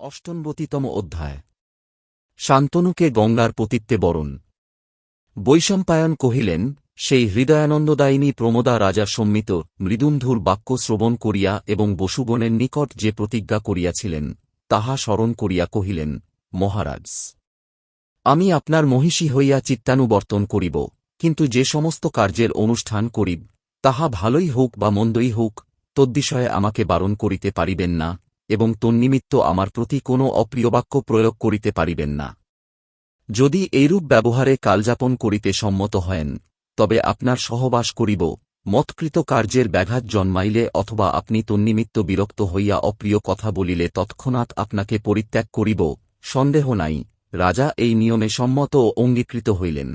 অষ্টমবতীতম অধ্যায়। শান্তনুকে গঙ্গার পতিত্বে বরণ। বৈশম্পায়ন কহিলেন, সেই হৃদয়ানন্দদায়িনী প্রমোদা রাজা সম্মিত মৃদুন্ধুর বাক্য শ্রবণ করিয়া এবং বসুগণের নিকট যে প্রতিজ্ঞা করিয়াছিলেন, তাহা স্মরণ করিয়া কহিলেন, মহারাজ, আমি আপনার মহিষী হইয়া চিত্তানুবর্তন করিব, কিন্তু যে সমস্ত কার্যের অনুষ্ঠান করিব, তাহা ভালই হোক বা মন্দই হোক, তদ্বিষয়ে আমাকে বারণ করিতে পারিবেন না। এবং তন্নিমিত্ত আমার প্রতি কোনো অপ্রিয় বাক্য প্রয়োগ করিতে পারিবেন না। যদি এইরূপ ব্যবহারে কালযাপন করিতে সম্মত হয়েন, তবে আপনার সহবাস করিব মৎকৃত কার্যের ব্যাঘাত জন্মাইলে অথবা আপনি তন্নিমিত্ত বিরক্ত হইয়া অপ্রিয় কথা বলিলে তৎক্ষণাৎ আপনাকে পরিত্যাগ করিব, সন্দেহ নাই, রাজা এই নিয়মে সম্মত ও অঙ্গীকৃত হইলেন।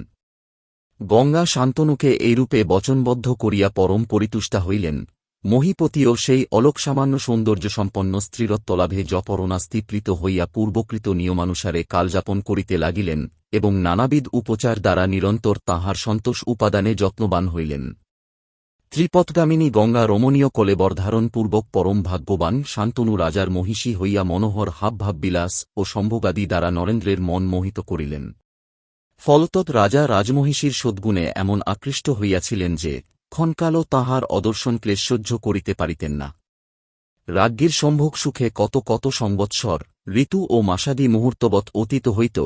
গঙ্গা শান্তনুকে এইরূপে বচনবদ্ধ করিয়া পরম পরিতুষ্টা হইলেন মহিপতিও সেই অলোকসামান্য সৌন্দর্যসম্পন্ন স্ত্রীরত্বলাভে জপরণাস্তিপ্রীত হইয়া পূর্বকৃত নিয়মানুসারে কালযাপন করিতে লাগিলেন এবং নানাবিধ উপচার দ্বারা নিরন্তর তাহার সন্তোষ উপাদানে যত্নবান হইলেন। ত্রিপথগামিনী গঙ্গা রমণীয় কলে কলেবরধারণপূর্বক পরম ভাগ্যবান শান্তনু রাজার মহিষী হইয়া মনোহর হাবভাববিলাস ও সম্ভোগাদি দ্বারা নরেন্দ্রের মন মোহিত করিলেন। ফলতৎ রাজা রাজমহিষীর সদ্গুণে এমন আকৃষ্ট হইয়াছিলেন যে ক্ষণকালও তাহার অদর্শন সহ্য করিতে পারিতেন না। রাজ্ঞীর সম্ভোগ সুখে কত কত সংবৎসর, ঋতু ও মাসাদি মুহূর্তবৎ অতীত হইত,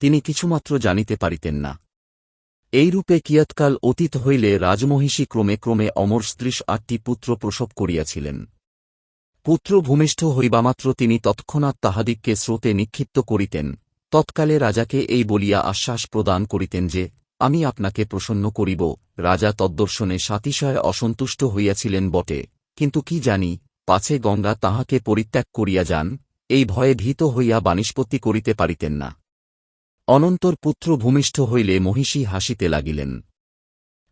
তিনি কিছুমাত্র জানিতে পারিতেন না। এইরূপে কিয়ৎকাল অতীত হইলে রাজমহিষী ক্রমে ক্রমে অমর স্ত্রীষ আটটি পুত্র প্রসব করিয়াছিলেন। পুত্র ভূমিষ্ঠ হইবামাত্র তিনি তৎক্ষণাৎ তাহাদিগকে স্রোতে নিক্ষিপ্ত করিতেন, তৎকালে রাজাকে এই বলিয়া আশ্বাস প্রদান করিতেন যে আমি আপনাকে প্রসন্ন করিব, রাজা তদ্দর্শনে সাতিশয় অসন্তুষ্ট হইয়াছিলেন বটে। কিন্তু কি জানি, পাছে গঙ্গা তাহাকে পরিত্যাগ করিয়া যান, এই ভয়ে ভীত হইয়া বানিষ্পত্তি করিতে পারিতেন না। অনন্তর পুত্র ভূমিষ্ঠ হইলে মহিষী হাসিতে লাগিলেন।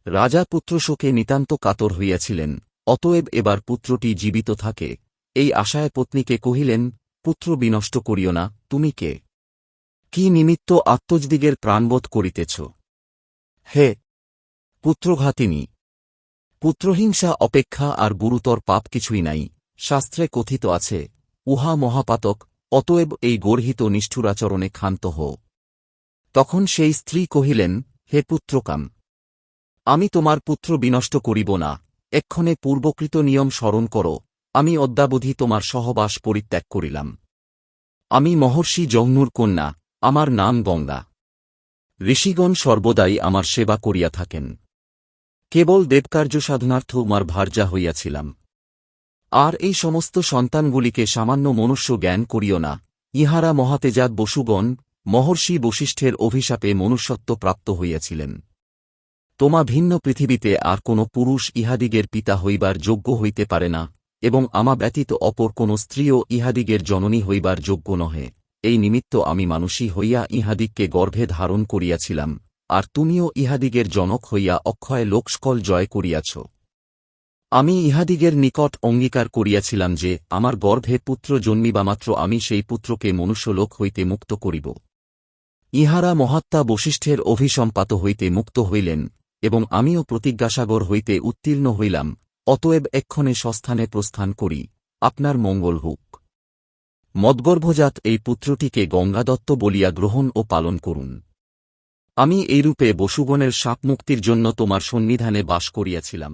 রাজা পুত্রশোকে নিতান্ত কাতর হইয়াছিলেন, অতএব এবার পুত্রটি জীবিত থাকে। এই আশায় পত্নীকে কহিলেন, পুত্র বিনষ্ট করিও না, তুমি কে? কি নিমিত্ত আত্মজদিগের প্রাণবোধ করিতেছ? হে, পুত্রঘাতিনী, পুত্রহিংসা, অপেক্ষা আর গুরুতর পাপ কিছুই নাই। শাস্ত্রে কথিত আছে, উহা মহাপাতক, অতএব এই গর্হিত নিষ্ঠুরাচরণে ক্ষান্ত হ তখন সেই স্ত্রী কহিলেন, হে পুত্রকাম, আমি তোমার পুত্র বিনষ্ট করিব না, এক্ষণে পূর্বকৃত নিয়ম স্মরণ করো, আমি অদ্যাবধি তোমার সহবাস পরিত্যাগ করিলাম। আমি মহর্ষি জহ্নুর কন্যা, আমার নাম গঙ্গা। ঋষিগণ সর্বদাই আমার সেবা করিয়া থাকেন। কেবল দেবকার্য সাধনার্থ উমার ভার্যা হইয়াছিলাম। আর এই সমস্ত সন্তানগুলিকে সামান্য মনুষ্য জ্ঞান করিও না, ইহারা মহাতেজাত বসুগণ, মহর্ষি বশিষ্ঠের অভিশাপে মনুষ্যত্ব প্রাপ্ত হইয়াছিলেন। তোমা ভিন্ন পৃথিবীতে আর কোন পুরুষ ইহাদিগের পিতা হইবার যোগ্য হইতে পারে না, এবং আমা ব্যতীত অপর কোন স্ত্রীও ইহাদিগের জননী হইবার যোগ্য নহে। এই নিমিত্ত আমি মানুষই হইয়া ইহাদিগকে গর্ভে ধারণ করিয়াছিলাম, আর তুমিও ইহাদিগের জনক হইয়া অক্ষয় লোকস্কল জয় করিয়াছ। আমি ইহাদিগের নিকট অঙ্গীকার করিয়াছিলাম যে, আমার গর্ভে পুত্র জন্মিবামাত্র আমি সেই পুত্রকে মনুষ্যলোক হইতে মুক্ত করিব। ইহারা মহাত্মা বশিষ্ঠের অভিসম্পাত হইতে মুক্ত হইলেন, এবং আমিও প্রতিজ্ঞাসাগর হইতে উত্তীর্ণ হইলাম, অতএব এক্ষণে সস্থানে প্রস্থান করি। আপনার মঙ্গল হোক। মদগর্ভজাত এই পুত্রটিকে গঙ্গাদত্ত বলিয়া গ্রহণ ও পালন করুন। আমি এইরূপে বসুগণের শাপমুক্তির জন্য তোমার সন্নিধানে বাস করিয়াছিলাম।